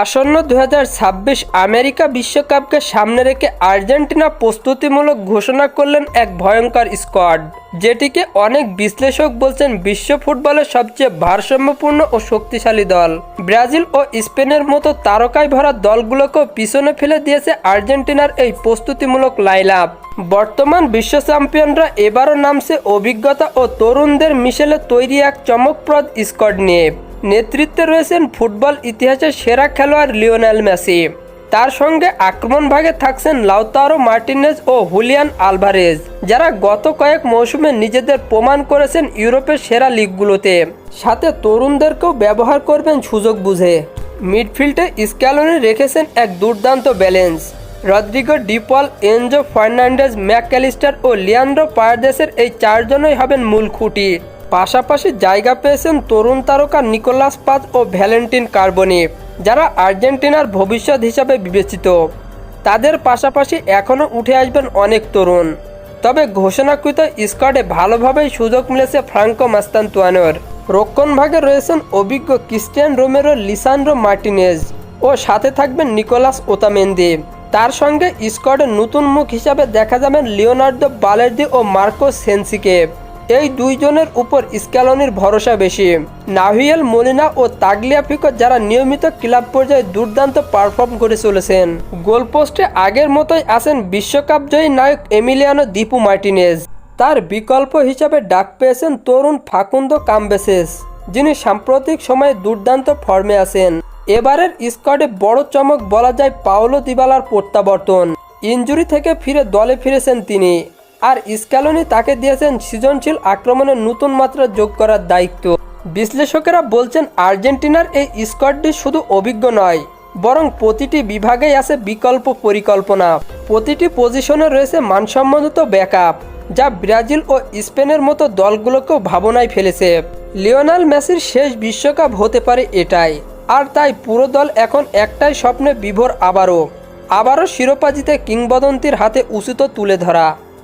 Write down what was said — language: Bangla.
আসন্ন দু হাজার ছাব্বিশ আমেরিকা বিশ্বকাপকে সামনে রেখে আর্জেন্টিনা প্রস্তুতিমূলক ঘোষণা করলেন এক ভয়ঙ্কর স্কোয়াড, যেটিকে অনেক বিশ্লেষক বলছেন বিশ্ব ফুটবলের সবচেয়ে ভারসাম্যপূর্ণ ও শক্তিশালী দল। ব্রাজিল ও স্পেনের মতো তারকায় ভরা দলগুলোকেও পিছনে ফেলে দিয়েছে আর্জেন্টিনার এই প্রস্তুতিমূলক লাইলাপ বর্তমান বিশ্ব চ্যাম্পিয়নরা এবারও নামছে অভিজ্ঞতা ও তরুণদের মিশেলে তৈরি এক চমকপ্রদ স্কোয়াড নিয়ে। নেতৃত্বে রয়েছেন ফুটবল ইতিহাসের সেরা খেলোয়াড় লিওনেল মেসি। তার সঙ্গে আক্রমণ ভাগে থাকছেন লাউতারো মার্টিনেজ ও হুলিয়ান আলভারেজ, যারা গত কয়েক মৌসুমে নিজেদের প্রমাণ করেছেন ইউরোপের সেরা লিগগুলোতে। সাথে তরুণদেরকেও ব্যবহার করবেন সুযোগ বুঝে। মিডফিল্ডে স্ক্যালনে রেখেছেন এক দুর্দান্ত balance. Rodrigo De Paul, Enzo Fernandez MacAllister ও লিয়ান্ড্রো পায়ারদেসের এই চারজনই হবেন মূল খুঁটি। পাশাপাশি জায়গা পেয়েছেন তরুণ তারকা নিকোলাস পাজ ও ভ্যালেন্টিন কার্বনি, যারা আর্জেন্টিনার ভবিষ্যৎ হিসাবে বিবেচিত। তাদের পাশাপাশি এখনও উঠে আসবেন অনেক তরুণ। তবে ঘোষণাকৃত স্কোয়াডে ভালোভাবেই সুযোগ মিলেছে ফ্রাঙ্কো মাস্তান্তুয়ানোর। রক্ষণ ভাগে রয়েছেন অভিজ্ঞ ক্রিস্টিয়ান রোমেরো লিসান্ড্রো মার্টিনেজ ও সাথে থাকবেন নিকোলাস ওতামেন্দি। তার সঙ্গে স্কোয়াডের নতুন মুখ হিসাবে দেখা যাবেন লিওনার্দো বালের্দি ও মার্কো সেন্সিকে। এই দুইজনের উপর স্ক্যালনির ভরসা বেশি। নাভিয়েল মলিনা ও তাগলিয়াফিকো যারা নিয়মিত ক্লাব পর্যায়ে দুর্দান্ত পারফর্ম করে চলেছেন। গোলপোস্টে আগের মতোই আছেন বিশ্বকাপ জয়ী নায়ক এমিলিয়ানো দীপু মার্টিনেজ। তার বিকল্প হিসাবে ডাক পেয়েছেন তরুণ ফাকুন্দো কামবেসেস, যিনি সাম্প্রতিক সময়ে দুর্দান্ত ফর্মে আছেন। এবারের স্কোয়াডে বড় চমক বলা যায় পাওলো দিবালার প্রত্যাবর্তন। ইঞ্জুরি থেকে ফিরে দলে ফিরেছেন তিনি। আর স্ক্যালোনি তাকে দিয়েছেন সৃজনশীল আক্রমণের নতুন মাত্রা যোগ করার দায়িত্ব। বিশ্লেষকেরা বলছেন আর্জেন্টিনার এই স্কোয়াডটি শুধু অভিজ্ঞ নয়, বরং প্রতিটি বিভাগেই আছে বিকল্প পরিকল্পনা। প্রতিটি পজিশনে রয়েছে মানসম্মত ব্যাকআপ, যা ব্রাজিল ও স্পেনের মতো দলগুলোকেও ভাবনায় ফেলেছে। লিওনাল মেসির শেষ বিশ্বকাপ হতে পারে এটাই, আর তাই পুরো দল এখন একটাই স্বপ্নে বিভোর আবারও। আবারও শিরোপা জিতে কিংবদন্তির হাতে উচিত তুলে ধরা।